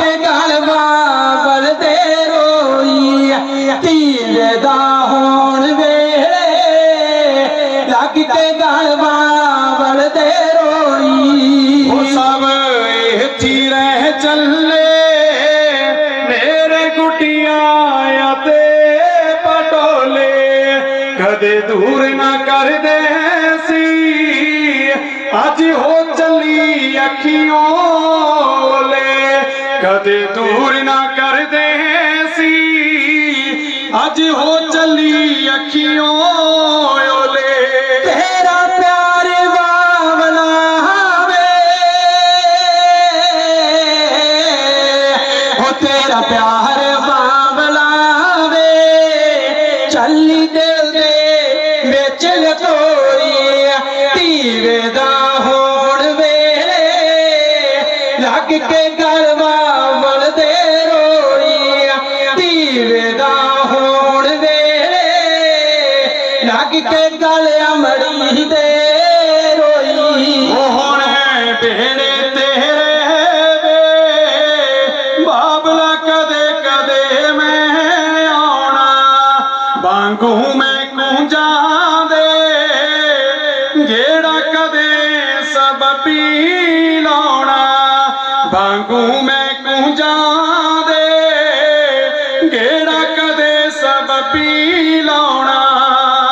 ਕੇ ਗਲਵਾ ਬਲਦੇ ਰੋਈ ਧੀਰੇ ਦਾ ਹੋਣ ਵੇਲੇ ਲੱਗ ਕੇ ਗਲਵਾ ਬਲਦੇ ਰੋਈ। ਉਹ ਸਭ ਇੱਥੇ ਰਹਿ ਚੱਲੇ, ਮੇਰੇ ਗੁੱਟੀਆਂ ਤੇ ਪਟੋਲੇ। ਕਦੇ ਦੂਰ ਨਾ ਕਰਦੇ ਸੀ ਅੱਜ ਹੋ ਚੱਲੀ ਅੱਖੀਆਂ ਓਲੇ। ਕਦੇ ਦੂਰ ਨਾ ਕਰਦੇ ਸੀ। ਅੱਜ ਹੋ ਚੱਲੀ ਅੱਖੀਆਂ ਓਲੇ। ਤੇਰਾ ਪਿਆਰ ਬਾਵਲਾ ਵੇ ਹੋ ਤੇਰਾ ਪਿਆਰ ਬਾਵਲਾ ਵੇ ਚੱਲੀ ਦਿਲ ਦੇ ਵਿੱਚ ਲਕੋਈ ਧੀਵੇ ਦਾ ਹੋਣ ਵੇਲੇ। ਲੱਗ ਕੇ ਗਲਵਾ ਲੱਗ ਕੇ ਗਲ ਅਮੜੀ ਦੇ ਰੋਈ। ਉਹ ਹੁਣ ਹੈ ਬੇੜੇ ਤੇਰੇ ਬਾਬਲਾ ਕਦੇ ਕਦੇ ਮੈਂ ਆਉਣਾ। ਬਾਂਗੂ ਮੈਂ ਕੁੰਜਾਂ ਦੇ ਗੇੜਾ ਕਦੇ ਸਭ ਪੀ ਲਾਉਣਾ। ਬਾਂਗੂ ਮੈਂ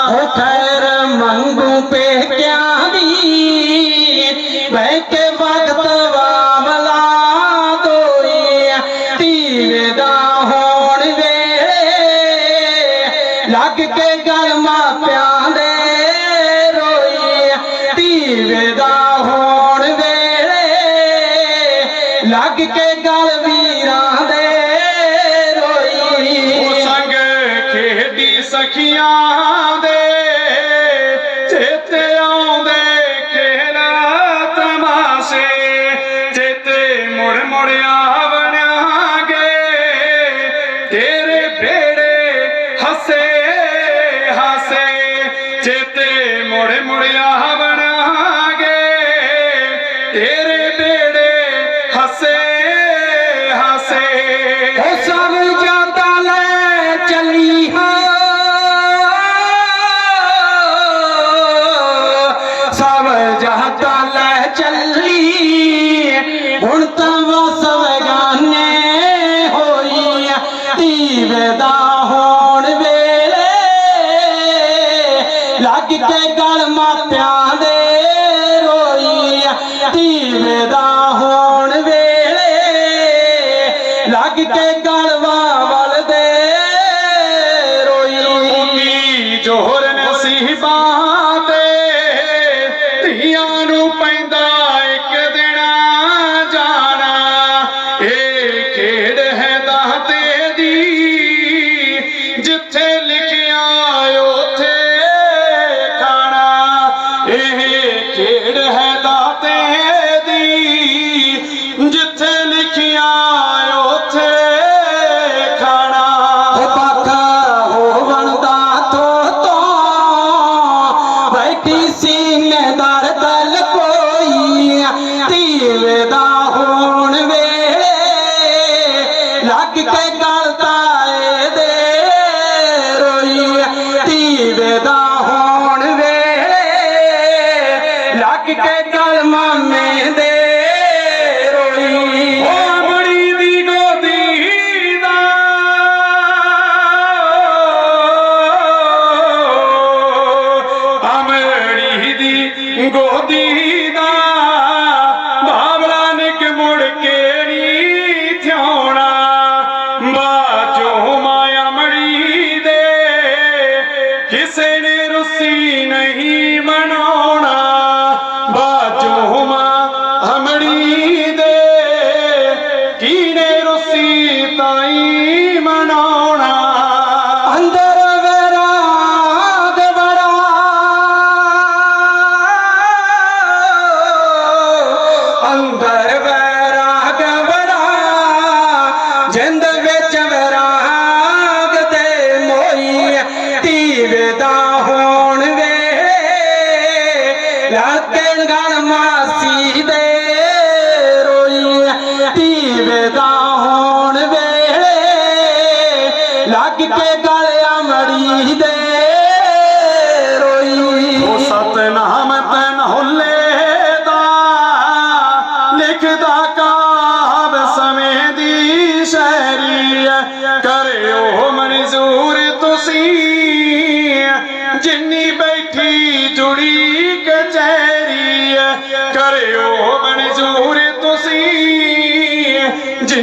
ਉਹ ਖੈਰ ਮੰਗੂ ਪੇਕਿਆਂ ਦੀ, ਬਹਿ ਕੇ ਵਕਤ ਵਾਵਲਾ ਦੋਈ ਧੀਵੇ ਦਾ ਹੋਣ ਵੇਲੇ ਲੱਗ ਕੇ ਗਲ ਮਾਪਿਆਂ ਦੇ ਰੋਈ ਧੀਵੇ ਦਾ ਹੋਣ ਵੇਲੇ ਲੱਗ ਕੇ ਗਲ ਵੀਰਾਂ ਦੇ ਰੋਈ ਉਹ ਸੰਗ ਖੇਡੀ ਸਖੀਆਂ ਮੁੜਿਆ ਮੁੜ ਮੁੜ ਤੇਰੇ ਬੇੜੇ ਹੱਸੇ ਹੱਸੇ ਚੇਤੇ ਮੁੜ ਮੁੜ ਹੁਣ ਤਾਂ ਵਸਵ ਗਾਨੇ ਹੋਈ ਧੀਵੇ ਦਾ ਹੋਣ ਵੇਲੇ ਲੱਗ ਕੇ ਗਲ ਮਾਪਿਆਂ ਦੇ ਰੋਈ ਧੀਵੇ ਦਾ ਬੈਠੀ ਸੀਨੇਦਾਰ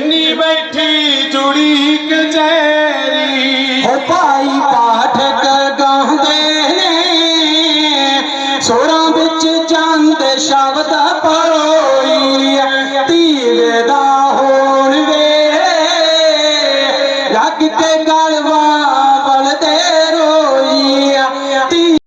ਕਿੰਨੀ ਬੈਠੀ ਜੁੜੀ ਕਚੈਰੀ ਹੋ ਭਾਈ ਪਾਠ ਗਾਉਂਦੇ ਨੇ। ਸੋਰਾਂ ਵਿੱਚ ਚੰਦ ਸ਼ਬਦ ਪਰੋਈ